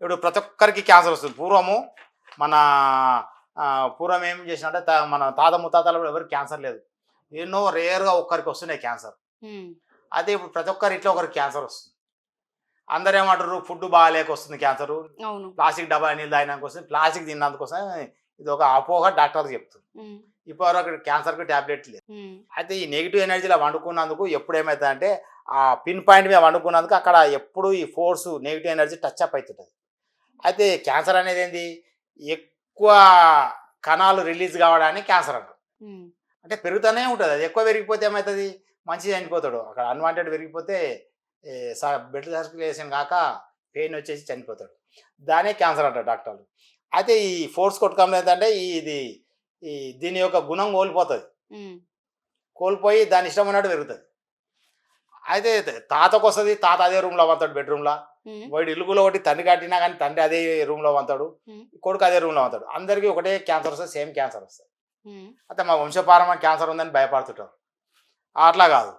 ఇప్పుడు ప్రతి ఒక్కరికి క్యాన్సర్ వస్తుంది. పూర్వము మన పూర్వం ఏం చేసినట్టే మన తాత ముత్తాతలు ఎవరికి క్యాన్సర్ లేదు. ఎన్నో రేర్గా ఒక్కరికి వస్తున్నాయి క్యాన్సర్. అదే ఇప్పుడు ప్రతి ఒక్కరి ఇంట్లో ఒకరికి క్యాన్సర్ వస్తుంది. అందరూ ఏమంటారు ఫుడ్ బాగాలేక వస్తుంది క్యాన్సర్. ప్లాస్టిక్ డబ్బా నీళ్ళు తాగినాక వస్తుంది ప్లాస్టిక్ తిన్నందుకోసం ఇది ఒక అపోహ డాక్టర్ చెప్తుంది. ఇప్పుడు అక్కడ క్యాన్సర్కి ట్యాబ్లెట్ లేదు. అయితే ఈ నెగిటివ్ ఎనర్జీలో వండుకున్నందుకు ఎప్పుడు ఏమవుతుందంటే ఆ పిన్ పాయింట్ మీద వండుకున్నందుకు అక్కడ ఎప్పుడు ఈ force negative energy touch up అవుతుంటుంది. అయితే క్యాన్సర్ అనేది ఏంది? ఎక్కువ కణాలు రిలీజ్ కావడానికి క్యాన్సర్ అంటారు. అంటే పెరుగుతూనే ఉంటుంది. అది ఎక్కువ పెరిగిపోతే ఏమవుతుంది మంచిగా చనిపోతాడు. అక్కడ అన్వాంటెడ్ పెరిగిపోతే బెడ్ సర్క్యులేషన్ కాక పెయిన్ వచ్చేసి చనిపోతాడు. దానే క్యాన్సర్ అంటారు డాక్టర్లు. అయితే ఈ ఫోర్స్ కొట్టుకోవడం ఏంటంటే ఇది ఈ దీని యొక్క గుణం కోల్పోతుంది. కోల్పోయి దాని ఇష్టం ఉన్నట్టు పెరుగుతుంది. అయితే తాతకు వస్తుంది తాత అదే రూమ్లో వంతాడు బెడ్రూమ్లో. ఉమ్, వాడు ఇల్లుగులో ఒకటి తండ్రి కట్టినా కానీ తండ్రి అదే రూమ్లో వంతాడు ఉమ్, కొడుకు అదే రూమ్లో వంతాడు అందరికీ ఒకటే క్యాన్సర్ వస్తుంది సేమ్ క్యాన్సర్ వస్తుంది. అయితే మా వంశపారమ క్యాన్సర్ ఉందని భయపడుతుంటారు. అట్లా కాదు.